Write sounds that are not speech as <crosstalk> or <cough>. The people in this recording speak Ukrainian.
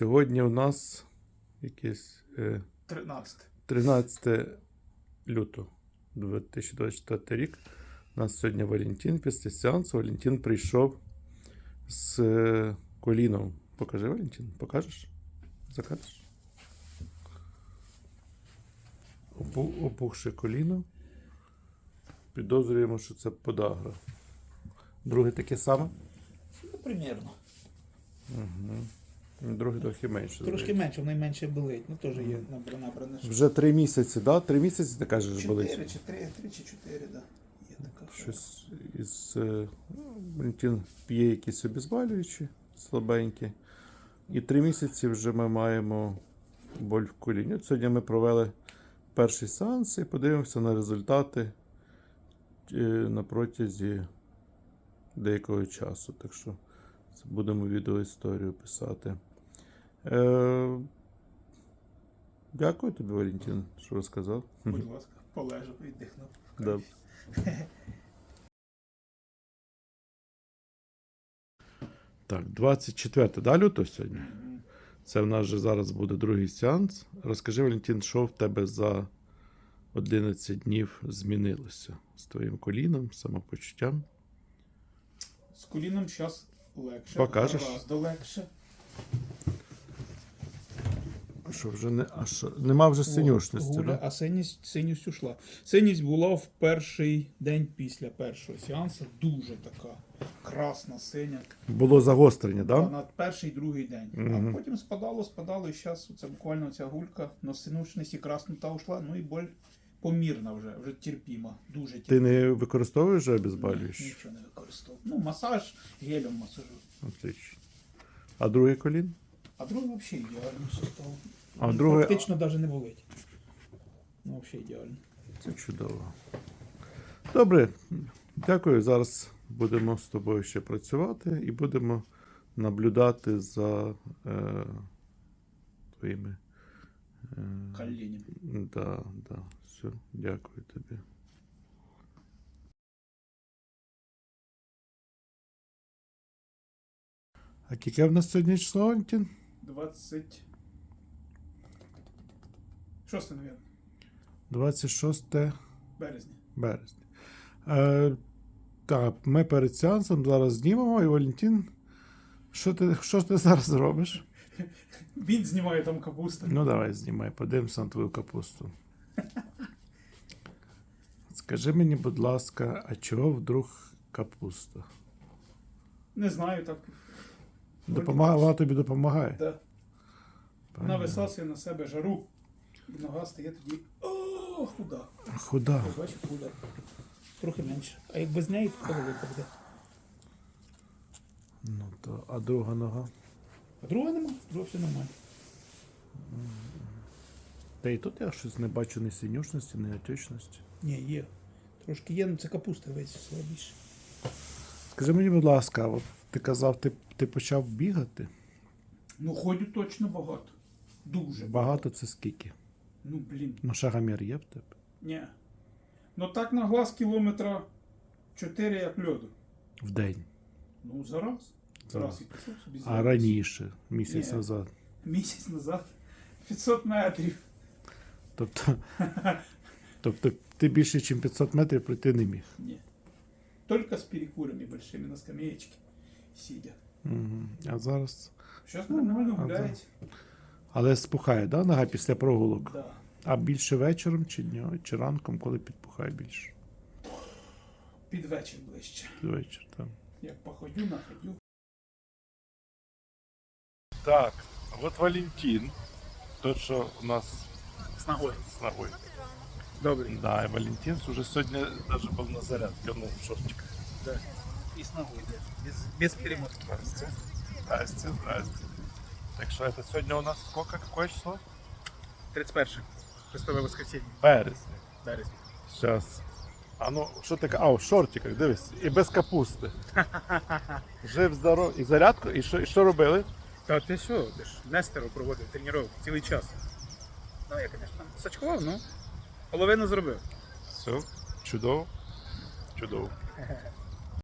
Сьогодні у нас якесь е, 13. 13 лютого 2024 рік. У нас сьогодні Валентин. Після сеансу Валентин прийшов з е, коліном. Покажи, Валентин, покажеш? Закажеш? Опу- Опухше коліно. Підозрюємо, що це подагра. Друге таке саме. Ну, примірно. Друге трохи менше. Трошки здається. менше, воно й менше болить. Ну теж є набр- набране. Вже три місяці, да? Три місяці ти кажеш, болить. Чотири чи три, три чи чотири, да. Є така. Щось із. е, ну, Валентин п'є якісь обезболюючі, слабенькі. І три місяці вже ми маємо боль в коліні. От сьогодні ми провели перший сеанс і подивимося на результати е, на протязі деякого часу. Так що це будемо відеоісторію писати. Е, дякую тобі, Валентин, що розказав. Будь ласка, полежу, віддихну. Да. Так, 24 да, лютого сьогодні? Це в нас вже зараз буде другий сеанс. Розкажи, Валентин, що в тебе за 11 днів змінилося з твоїм коліном, самопочуттям? З коліном зараз легше. Покажеш? Гораздо легше. Що вже не, а що, нема вже синюшності, Гуля, да? а синість, синість ушла. Синість була в перший день після першого сеансу. Дуже така красна синя. Було загострення, Да? да? На перший другий день. Мгм. А потім спадало, спадало, і зараз це буквально ця гулька, но синушність і краснота ушла, ну і боль помірна вже, вже терпіма. Дуже терпіма. Ти не використовуєш вже Ні. Нічого не використовував. Ну, масаж гелем масажу. Отлично. А другий колін? А другий взагалі ідеально все стало. А друге- Практично навіть не болить. Ну, взагалі ідеально. Це чудово. Добре, дякую. Зараз будемо з тобою ще працювати і будемо наблюдати за е, твоїми. Е, Колінем. да, да. Все, дякую тобі. А яке в нас сьогодні число, Валентин? 20. Шосте, мабуть, 26 березня. березня. Е, так, ми перед сеансом зараз знімемо, і Валентин. Що ти, що ти зараз робиш? <laughs> Він знімає там капусту. Ну, давай знімай, подивимося на твою капусту. Скажи мені, будь ласка, а чого вдруг капуста? Не знаю, так. Допомагає, вона тобі допомагає. Да. Вона висасує на себе жару. І нога стає тоді. О, худа. Худа. Бачиш, худа. Трохи менше. А як без неї, то велика буде. Ну, то, а друга нога? А друга нема, друга все нормально. Та і тут я щось не бачу ні синюшності, ні отечності. Ні, є. Трошки є, ну це капуста весь слабіше. Скажи мені, будь ласка, от ти казав, ти, ти почав бігати? Ну, ходю точно багато. Дуже Багато це скільки? Ну, блін. Ну, шагомір є в тебе? Ні. Ну так на глаз кілометра 4 як льоду. В день. Ну, зараз. Зараз. Раз і пішов собі А зараз. раніше, місяць Ні. назад. Місяць назад 500 метрів. Тобто, <laughs> тобто ти більше, ніж 500 метрів пройти не міг. Ні. Только з перекурами большими на скамеечке сидя. Угу. А зараз. Зараз нормально а гуляють. Але спухає, да, нога після прогулок? Да. А більше вечором чи днем, чи ранком, коли підпухає більше? Під вечір ближче. Під Вечір, так. Як походю, находю. Так, от Валентин. Тот, що у нас З ногою. з ногою. Добрий. Да, і Валентин уже сьогодні навіть був на зарядці, ну, в шортиках. Да. І з ногою. Без, без перемотки. Здрасте, здрасте. Так що це сьогодні у нас сколько, какое число? 31. Христове воскресіння. Березня. Березня. Зараз. А ну, що таке? А, в шортиках, дивись, і без капусти. <laughs> Жив здоров. І зарядку, і що, і що робили? Та ти що, ти ж Нестеру проводив тренування цілий час. Ну, я, звісно, сачкував, ну. Половину зробив. Все, чудово. Чудово. <laughs>